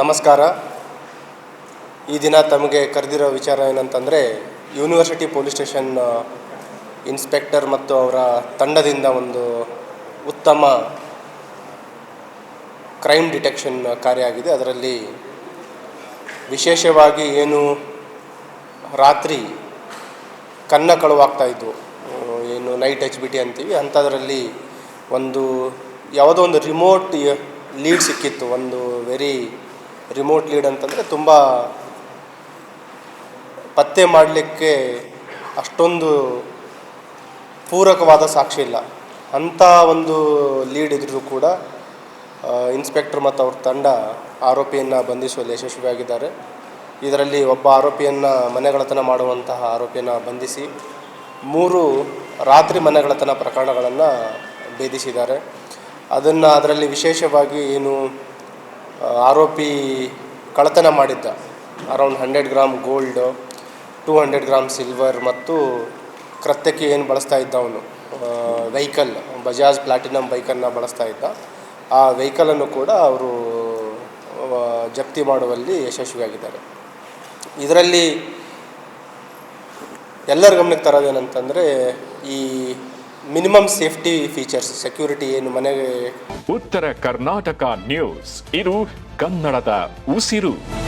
ನಮಸ್ಕಾರ. ಈ ದಿನ ತಮಗೆ ಕರೆದಿರೋ ವಿಚಾರ ಏನಂತಂದರೆ ಯೂನಿವರ್ಸಿಟಿ ಪೊಲೀಸ್ ಸ್ಟೇಷನ್ ಇನ್ಸ್ಪೆಕ್ಟರ್ ಮತ್ತು ಅವರ ತಂಡದಿಂದ ಒಂದು ಉತ್ತಮ ಕ್ರೈಮ್ ಡಿಟೆಕ್ಷನ್ ಕಾರ್ಯ ಆಗಿದೆ. ಅದರಲ್ಲಿ ವಿಶೇಷವಾಗಿ ಏನು ರಾತ್ರಿ ಕನ್ನ ಕಳುವಾಗ್ತಾ ಇದ್ವು ಏನು ನೈಟ್ ಎಚ್ ಬಿ ಟಿ ಅಂತೀವಿ, ಅಂಥದ್ರಲ್ಲಿ ಒಂದು ಯಾವುದೋ ಒಂದು ರಿಮೋಟ್ ಲೀಡ್ ಸಿಕ್ಕಿತ್ತು. ಒಂದು ವೆರಿ ರಿಮೋಟ್ ಲೀಡ್ ಅಂತಂದರೆ ತುಂಬ ಪತ್ತೆ ಮಾಡಲಿಕ್ಕೆ ಅಷ್ಟೊಂದು ಪೂರಕವಾದ ಸಾಕ್ಷಿ ಇಲ್ಲ. ಅಂಥ ಒಂದು ಲೀಡ್ ಇದ್ದರೂ ಕೂಡ ಇನ್ಸ್ಪೆಕ್ಟರ್ ಮತ್ತು ಅವ್ರ ತಂಡ ಆರೋಪಿಯನ್ನು ಬಂಧಿಸುವಲ್ಲಿ ಯಶಸ್ವಿಯಾಗಿದ್ದಾರೆ ಇದರಲ್ಲಿ ಒಬ್ಬ ಆರೋಪಿಯನ್ನು ಮನೆಗಳತನ ಮಾಡುವಂತಹ ಆರೋಪಿಯನ್ನು ಬಂಧಿಸಿ, ಮೂರು ರಾತ್ರಿ ಮನೆಗಳತನ ಪ್ರಕರಣಗಳನ್ನು ಭೇದಿಸಿದ್ದಾರೆ. ಅದನ್ನು ಅದರಲ್ಲಿ ವಿಶೇಷವಾಗಿ ಏನು ಆರೋಪಿ ಕಳ್ಳತನ ಮಾಡಿದ್ದ. Around hundred gram gold two hundred gram silver ಮತ್ತು ಕೃತ್ಯಕ್ಕೆ ಏನು ಬಳಸ್ತಾ ಇದ್ದ ಅವನು? ವೆಹಿಕಲ್ ಬಜಾಜ್ ಪ್ಲಾಟಿನಮ್ ಬೈಕನ್ನು ಬಳಸ್ತಾ ಇದ್ದ. ಆ ವೆಹಿಕಲನ್ನು ಕೂಡ ಅವರು ಜಪ್ತಿ ಮಾಡುವಲ್ಲಿ ಯಶಸ್ವಿಯಾಗಿದ್ದಾರೆ. ಇದರಲ್ಲಿ ಎಲ್ಲರ ಗಮನಕ್ಕೆ ತರೋದೇನಂತಂದರೆ ಈ ಮಿನಿಮಮ್ ಸೇಫ್ಟಿ ಫೀಚರ್ಸ್ ಸೆಕ್ಯೂರಿಟಿ ಏನು ಮನೆಗೆ ಉತ್ತರ ಕರ್ನಾಟಕ ನ್ಯೂಸ್ ಇದು ಕನ್ನಡದ ಉಸಿರು.